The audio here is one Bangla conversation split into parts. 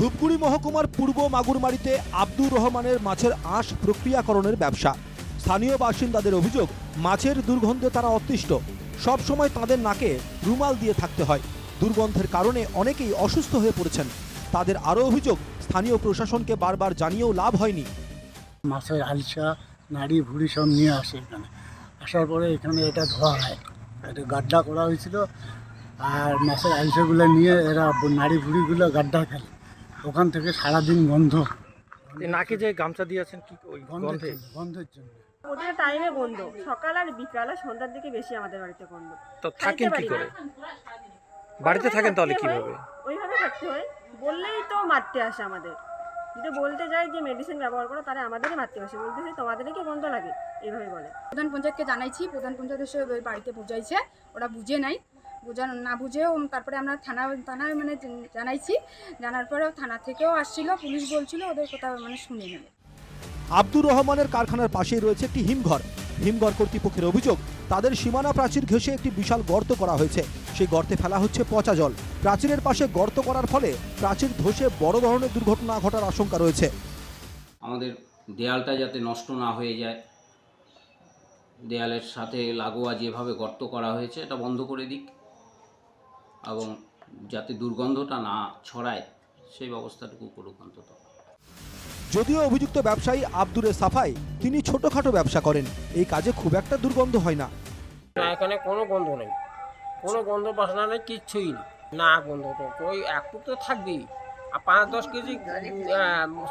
ধূপগুড়ি মহকুমার পূর্ব মাগুরমারিতে আব্দুর রহমানের মাছের আঁশ প্রক্রিয়াকরণের ব্যবসা। স্থানীয় বাসিন্দাদের অভিযোগ, মাছের দুর্গন্ধে তারা অতিষ্ঠ। সবসময় তাদের নাকে রুমাল দিয়ে থাকতে হয়। দুর্গন্ধের কারণে অনেকেই অসুস্থ হয়ে পড়েছেন। তাদের আরও অভিযোগ, স্থানীয় প্রশাসনকে বারবার জানিয়েও লাভ হয়নি। মাছের আলসা, নাড়ি, ভুড়ি সব নিয়ে আসে এখানে। আসার পরে এখানে এটা ধোয়া হয়। এটা গাড্ডা করা হয়েছিল। আর মাছের আলসাগুলো নিয়ে এরা নাড়ি, ভুড়িগুলো গাড্ডা ফেলে ওখান থেকে সারাদিন গন্ধ এই নাকে যে গামছা দিয়েছেন কি ওই গন্ধে? জন্য গন্ধের জন্য। ওদের টাইমে গন্ধ সকাল আর বিকাল আর সন্ধ্যার দিকে বেশি আমাদের বাড়িতে গন্ধ তো থাকেন কি করে? বাড়িতে ওইভাবে থাকেন তাহলে হয়, কীভাবে? ওইভাবে থাকতে হয়। বললেই তো মারতে আসে আমাদের। যদি বলতে যাই যে মেডিসিন ব্যবহার করো তাহলে আমাদেরই মারতে আসে। বলতেছে তোমাদেরই কি গন্ধ লাগে? এইভাবে বলে। প্রধান পঞ্চায়েতকে জানাইছি। প্রধান পঞ্চায়েত এসে ওই বাড়িতে বুঝাইছে ওরা বুঝে নাই। বুঝানো না বুঝেও তারপরে আমরা থানা থানায় মানে জানাইছি। জানার পরেও থানা থেকেও আসছিল পুলিশ বলছিল ওদের কথা মানে শুনে নেবে। আব্দুর রহমানের কারখানার পাশেই রয়েছে একটি হিমঘর। হিমঘর কর্তৃপক্ষের অভিযোগ তাদের সীমানা প্রাচীর ঘেঁষে একটি বিশাল গর্ত করা হয়েছে। সেই গর্তে ফেলা হচ্ছে পচা জল। প্রাচীরের পাশে গর্ত করার ফলে প্রাচীর ধসে বড় ধরনের দুর্ঘটনা ঘটার আশঙ্কা রয়েছে। আমাদের দেয়ালটা যাতে নষ্ট না হয়ে যায় দেয়ালের সাথে লাগোয়া যেভাবে গর্ত করা হয়েছে এটা বন্ধ করে দিক। এবং যাতে দুর্গন্ধটা না ছড়ায় সেই ব্যবস্থাটুকু করুক অন্তত। যদিও অভিযুক্ত ব্যবসায়ী আব্দুরে সাফাই তিনি ছোটখাটো ব্যবসা করেন। এই কাজে খুব একটা দুর্গন্ধ হয় না। না এখানে কোনো গন্ধ নেই। কোনো গন্ধ বাসনা নেই কিচ্ছুই নেই। না গন্ধ তো ওই একটু তো থাকবেই। আর পাঁচ দশ কেজি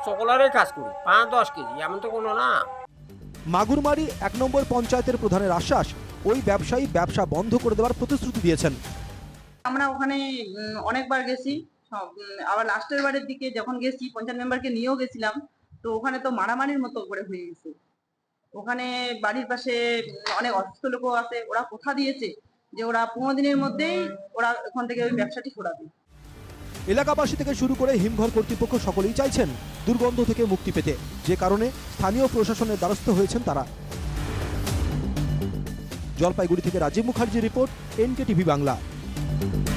সকলারই কাজ করি। পাঁচ দশ কেজি এমন তো কোনো না। মাগুরমারি এক নম্বর পঞ্চায়েতের প্রধানের আশ্বাস ওই ব্যবসায়ী ব্যবসা বন্ধ করে দেওয়ার প্রতিশ্রুতি দিয়েছেন। আমরা ওখানে অনেকবার গেছি। আবার লাস্টের বারের দিকে যখন গেছি, পঞ্চায়েত মেম্বারকে নিয়েও গেছিলাম, তো ওখানে তো মারামারির মতো করে হয়ে গেছে। ওখানে বাড়ির পাশে অনেক অসুস্থ লোকও আছে, ওরা কথা দিয়েছে যে ওরা পনেরো দিনের মধ্যেই ওরা ওখান থেকে ওই ব্যবসাটি সরাবে। এলাকাবাসী থেকে শুরু করে হিমঘর কর্তৃপক্ষ সকলেই চাইছেন দুর্গন্ধ থেকে মুক্তি পেতে। যে কারণে স্থানীয় প্রশাসনের দ্বারস্থ হয়েছেন তারা। জলপাইগুড়ি থেকে Rajib Mukherjee report NK TV Bangla. thank you